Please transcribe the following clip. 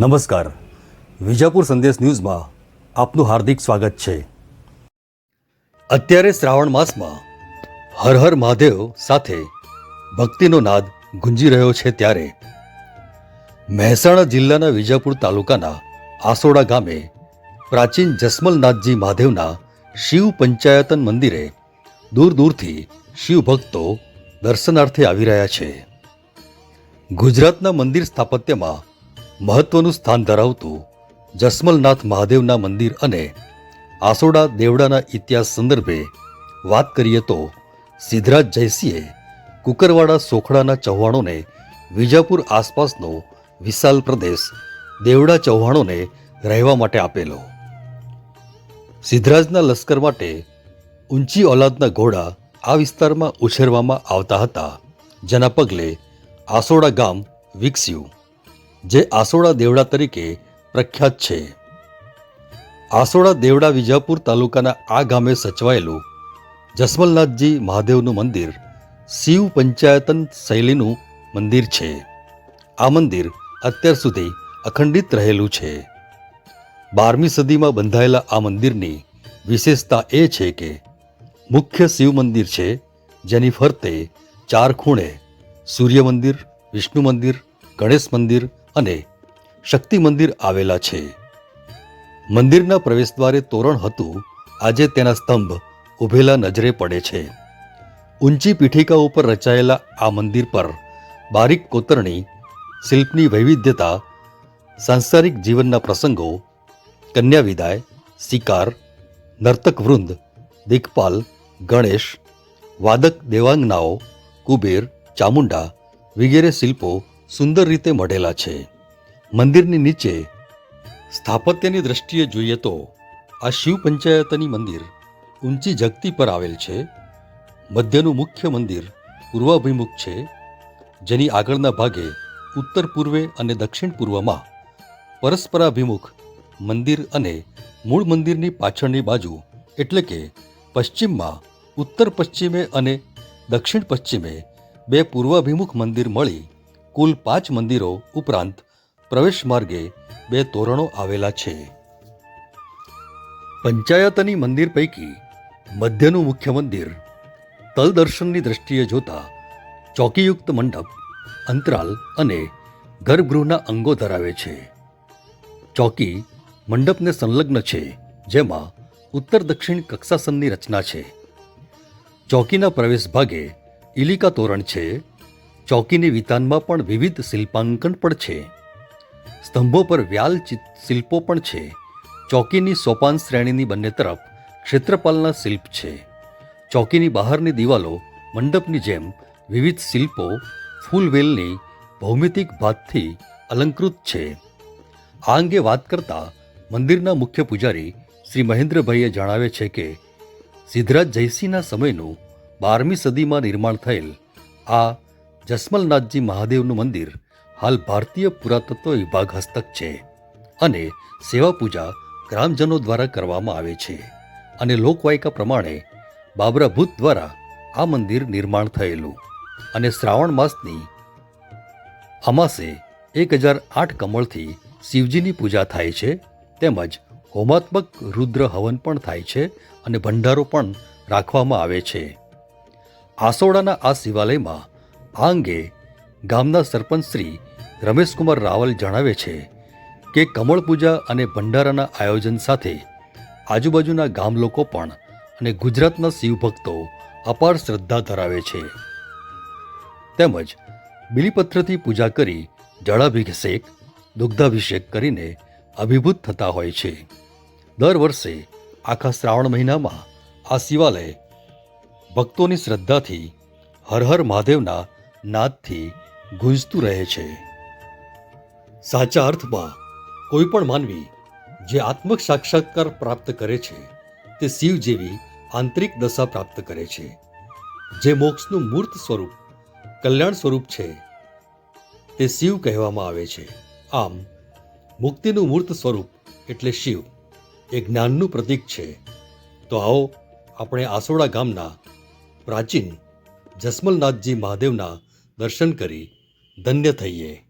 નમસ્કાર. વિજાપુર સંદેશ ન્યૂઝમાં આપનું હાર્દિક સ્વાગત છે. અત્યારે શ્રાવણ માસમાં હર હર મહાદેવ સાથે ભક્તિનો નાદ ગુંજી રહ્યો છે ત્યારે મહેસાણા જિલ્લાના વિજાપુર તાલુકાના આસોડા ગામે પ્રાચીન જસમલનાથજી મહાદેવના શિવ પંચાયતન મંદિરે દૂર દૂરથી શિવ ભક્તો દર્શનાર્થે આવી રહ્યા છે. ગુજરાતના મંદિર સ્થાપત્યમાં મહત્વનું સ્થાન ધરાવતું જસમલનાથ મહાદેવના મંદિર અને આસોડા દેવડાના ઇતિહાસ સંદર્ભે વાત કરીએ તો સિદ્ધરાજ જયસિંહે કુકરવાડા સોખડાના ચૌહાણોને વિજાપુર આસપાસનો વિશાલ પ્રદેશ દેવડા ચૌહાણોને રહેવા માટે આપેલો. સિદ્ધરાજના લશ્કર માટે ઊંચી ઓલાદના ઘોડા આ વિસ્તારમાં ઉછેરવામાં આવતા હતા, જેના પગલે આસોડા ગામ વિકસ્યું. જે આસોડા દેવડા તરીકે પ્રખ્યાત છે. આસોડા દેવડા વિજાપુર તાલુકાના આ ગામે સચવાયેલું જસમલનાથજી મહાદેવનું મંદિર શિવ પંચાયતન શૈલીનું મંદિર છે. આ મંદિર અત્યાર સુધી અખંડિત રહેલું છે. બારમી સદીમાં બંધાયેલા આ મંદિરની વિશેષતા એ છે કે મુખ્ય શિવ મંદિર છે, જેની ફરતે ચાર ખૂણે સૂર્ય મંદિર, વિષ્ણુ મંદિર, ગણેશ મંદિર અને શક્તિ મંદિર આવેલા છે. મંદિરના પ્રવેશદ્વારે તોરણ હતું, આજે તેના સ્તંભ ઉભેલા નજરે પડે છે. ઊંચી પીઠિકા ઉપર રચાયેલા આ મંદિર પર બારીક કોતરણી, શિલ્પની વૈવિધ્યતા, સાંસારિક જીવનના પ્રસંગો કન્યા વિદાય શિકાર નર્તક વૃંદ દિગ્પાલ, ગણેશ, વાદક દેવાંગનાઓ, કુબેર, ચામુંડા વગેરે શિલ્પો સુંદર રીતે મઢેલા છે. મંદિરની નીચે સ્થાપત્યની દ્રષ્ટિએ જોઈએ તો આ શિવ પંચાયતની મંદિર ઊંચી જગતી પર આવેલ છે. મધ્યનું મુખ્ય મંદિર પૂર્વાભિમુખ છે, જેની આગળના ભાગે ઉત્તર પૂર્વે અને દક્ષિણ પૂર્વમાં પરસ્પરાભિમુખ મંદિર અને મૂળ મંદિરની પાછળની બાજુ, એટલે કે પશ્ચિમમાં ઉત્તર પશ્ચિમે અને દક્ષિણ પશ્ચિમે બે પૂર્વાભિમુખ મંદિર મળી કુલ પાંચ મંદિરો ઉપરાંત પ્રવેશ માર્ગે બે તોરણો આવેલા છે. પંચાયતની મંદિર પૈકી મધ્યનું મુખ્ય મંદિર તલદર્શનની દ્રષ્ટિએ જોતા ચોકીયુક્ત મંડપ, અંતરાલ અને ગર્ભગૃહના અંગો ધરાવે છે. ચોકી મંડપને સંલગ્ન છે, જેમાં ઉત્તર દક્ષિણ કક્ષાસનની રચના છે. ચોકીના પ્રવેશ ભાગે ઇલિકા તોરણ છે ચોકીની વિતાનમાં પણ વિવિધ શિલ્પાંકન પણ છે. સ્તંભો પર વ્યાલ શિલ્પો પણ છે. ચોકીની સોપાન શ્રેણીની બંને તરફ ક્ષેત્રપાલના શિલ્પ છે. ચોકીની બહારની દિવાલો, મંડપની જેમ વિવિધ શિલ્પો, ફૂલવેલની ભૌમિતિક ભાતથી અલંકૃત છે. આ અંગે વાત કરતા મંદિરના મુખ્ય પૂજારી શ્રી મહેન્દ્રભાઈએ જણાવે છે કે, સિદ્ધરાજ જયસિંહના સમયનું બારમી સદીમાં નિર્માણ થયેલ આ જસમલનાથજી મહાદેવનું મંદિર હાલ ભારતીય પુરાતત્વ વિભાગ હસ્તક છે અને સેવા પૂજા ગ્રામજનો દ્વારા કરવામાં આવે છે અને લોકવાયકા પ્રમાણે બાબરા ભૂત દ્વારા આ મંદિર નિર્માણ થયેલું અને શ્રાવણ માસની અમાસે એક હજાર આઠ કમળથી શિવજીની પૂજા થાય છે તેમજ હોમાત્મક રુદ્ર હવન પણ થાય છે અને ભંડારો પણ રાખવામાં આવે છે. આસોડાના આ શિવાલયમાં આ અંગે ગામના સરપંચ શ્રી રમેશકુમાર રાવલ જણાવે છે કે કમળ પૂજા અને ભંડારાના આયોજન સાથે આજુબાજુના ગામ લોકો પણ અને ગુજરાતના શિવભક્તો અપાર શ્રદ્ધા ધરાવે છે. તેમજ બિલીપત્રથી પૂજા કરી જળાભિષેક, દુગ્ધાભિષેક કરીને અભિભૂત થતા હોય છે. દર વર્ષે આખા શ્રાવણ મહિનામાં આ શિવાલય ભક્તોની શ્રદ્ધાથી હર હર મહાદેવના નાદથી ગુંજતું રહે છે. સાચા અર્થમાં, કોઈ પણ માનવી જે આત્મક સાક્ષાત્કાર પ્રાપ્ત કરે છે, તે શિવ જેવી આંતરિક દશા પ્રાપ્ત કરે છે, જે મોક્ષનું મૂર્ત સ્વરૂપ, કલ્યાણ સ્વરૂપ છે. તે શિવ કહેવામાં આવે છે. આમ, મુક્તિનું મૂર્ત સ્વરૂપ એટલે શિવ, એ જ્ઞાનનું પ્રતીક છે. તો આવો, આપણે આસોડા ગામના પ્રાચીન જસમલનાથજી મહાદેવના દર્શન કરી ધન્ય થઈએ.